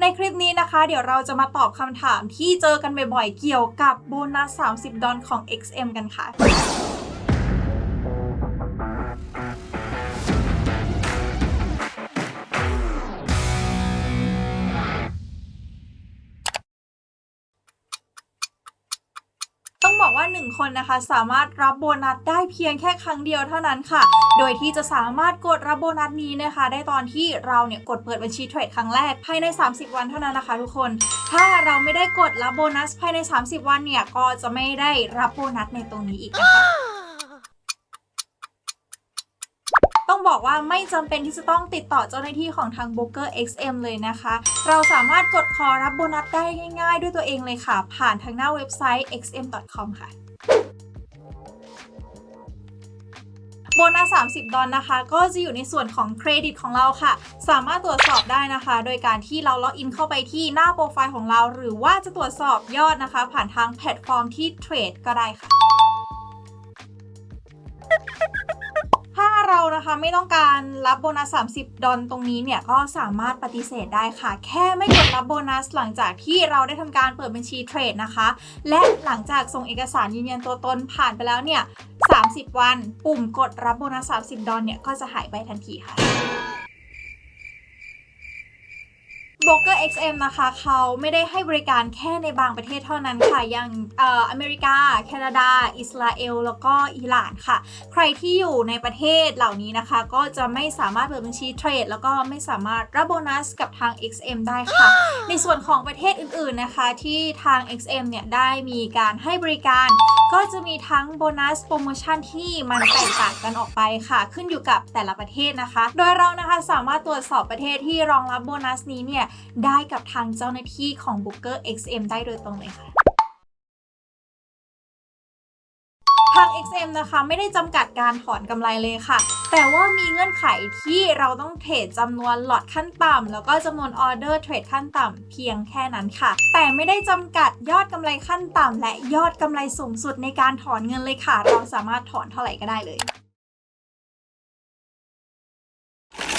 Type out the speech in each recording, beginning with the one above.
ในคลิปนี้นะคะ เดี๋ยวเราจะมาตอบคำถามที่เจอกันบ่อยๆ เกี่ยวกับโบนัส 30 ดอลของ XM กันค่ะ ว่า 1 คนนะคะ สามารถรับโบนัสได้เพียงแค่ครั้งเดียวเท่านั้นค่ะ โดยที่จะสามารถกดรับโบนัสนี้นะคะ ได้ตอนที่เราเนี่ยกดเปิดบัญชีเทรดครั้งแรกภายใน 30 วันเท่านั้นนะคะ ทุกคน ถ้าเราไม่ได้กดรับโบนัสภายใน 30 วันเนี่ยก็จะไม่ได้รับโบนัสในตรงนี้อีกนะคะ ต้องบอกว่าไม่จำเป็นที่จะต้องติดต่อเจ้าหน้าที่ของทาง b o o k e r XM เลยนะคะ เราสามารถกดคอรับโบนัสได้ง่ายๆ ด้วยตัวเองเลยค่ะ ผ่านทางหน้าเว็บไซต์ xm.com ค่ะโบนัส 30 ดอลนะคะ ก็จะอยู่ในส่วนของเครดิตของเราค่ะ สามารถตรวจสอบได้นะคะ โดยการที่เราล็อกอินเข้าไปที่หน้าโปรไฟล์ของเรา หรือว่าจะตรวจสอบยอดนะคะ ผ่านทางแพลตฟอร์มที่เทรดก็ได้ค่ะ เรานะคะไม่ต้องการรับโบนัส 30 ดอลตรงนี้เนี่ย ก็สามารถปฏิเสธได้ค่ะ แค่ไม่กดรับโบนัสหลังจากที่เราได้ทำการเปิดบัญชีเทรดนะคะ และหลังจากส่งเอกสารยืนยันตัวตนผ่านไปแล้วเนี่ย30 วัน ปุ่มกดรับโบนัส 30 ดอลเนี่ย ก็จะหายไปทันทีค่ะ b o k e r XM นะคะเขาไม่ได้ให้บริการแค่ในบางประเทศเท่านั้นค่ะอย่างเอ่ออเมริกา แคนาดา อิสราเอล แล้วก็อิหร่านค่ะ ใครที่อยู่ในประเทศเหล่านี้นะคะ ก็จะไม่สามารถเปิดบัญชีเทรด แล้วก็ไม่สามารถรับโบนัสกับทาง XM ได้ค่ะ ในส่วนของประเทศอื่นๆนะคะ ที่ทาง XM เนี่ยได้มีการให้บริการก็จะมีทั้งโบนัสโปรโมชั่นที่มันแตกต่างกันออกไปค่ะ ขึ้นอยู่กับแต่ละประเทศนะคะ โดยเรานะคะสามารถตรวจสอบประเทศที่รองรับโบนัสนี้เนี่ยได้กับทางเจ้าหน้าที่ของ Booker XM ได้โดยตรงเลยค่ะทาง XM นะคะไม่ได้จำกัดการถอนกำไรเลยค่ะ แต่ว่ามีเงื่อนไขที่เราต้องเทรดจำนวนหลอดขั้นต่ำแล้วก็จำนวนออเดอร์เทรดขั้นต่ำเพียงแค่นั้นค่ะ แต่ไม่ได้จำกัดยอดกำไรขั้นต่ำและยอดกำไรสูงสุดในการถอนเงินเลยค่ะ เราสามารถถอนเท่าไหร่ก็ได้เลย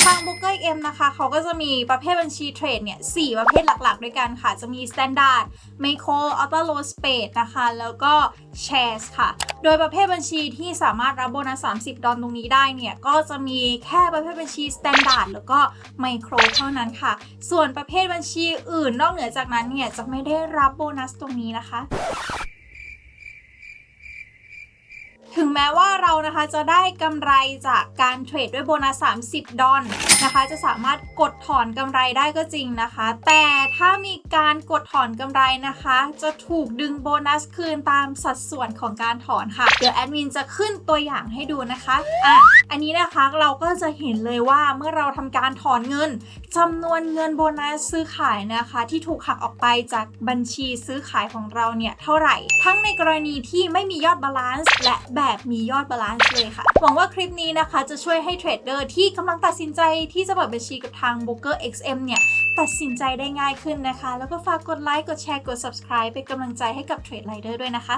ทาง Booker M นะคะเขาก็จะมีประเภทบัญชีเทรดเนี่ยสประเภทหลักๆ ด้วยกันค่ะ จะมี Standard Macro Auto Low Space นะคะ แล้วก็ Shares ค่ะ โดยประเภทบัญชีที่สามารถรับโบนัส 30 ดอลตรงนี้ได้เนี่ย ก็จะมีแค่ประเภทบัญชี Standard แล้วก็ Micro เท่านั้นค่ะ ส่วนประเภทบัญชีอื่นนอกเหนือจากนั้นเนี่ย จะไม่ได้รับโบนัสตรงนี้นะคะถึงแม้ว่ารา นะคะจะได้กำไรจากการเทรดด้วยโบนัส 30 ดอลนะคะ จะสามารถกดถอนกำไรได้ก็จริงนะคะ แต่ถ้ามีการกดถอนกำไรนะคะ จะถูกดึงโบนัสคืนตามสัดส่วนของการถอนค่ะ เดี๋ยวแอดมินจะขึ้นตัวอย่างให้ดูนะคะอะอันนี้นะคะเราก็จะเห็นเลยว่าเมื่อเราทำการถอนเงินจำนวนเงินโบนัสซื้อขายนะคะ ที่ถูกหักออกไปจากบัญชีซื้อขายของเราเนี่ยเท่าไหร่ ทั้งในกรณีที่ไม่มียอดบาลานซ์และแบบมียอดบาลานซ์าลานซ์เลยค่ะ หวังว่าคลิปนี้นะคะจะช่วยให้เทรดเดอร์ที่กำลังตัดสินใจที่จะเปิดบัญชีกับทาง Broker XM เนี่ย ตัดสินใจได้ง่ายขึ้นนะคะ แล้วก็ฝากกดไลค์ กดแชร์ กด subscribe เป็นกำลังใจให้กับเทรดไลเดอร์ด้วยนะคะ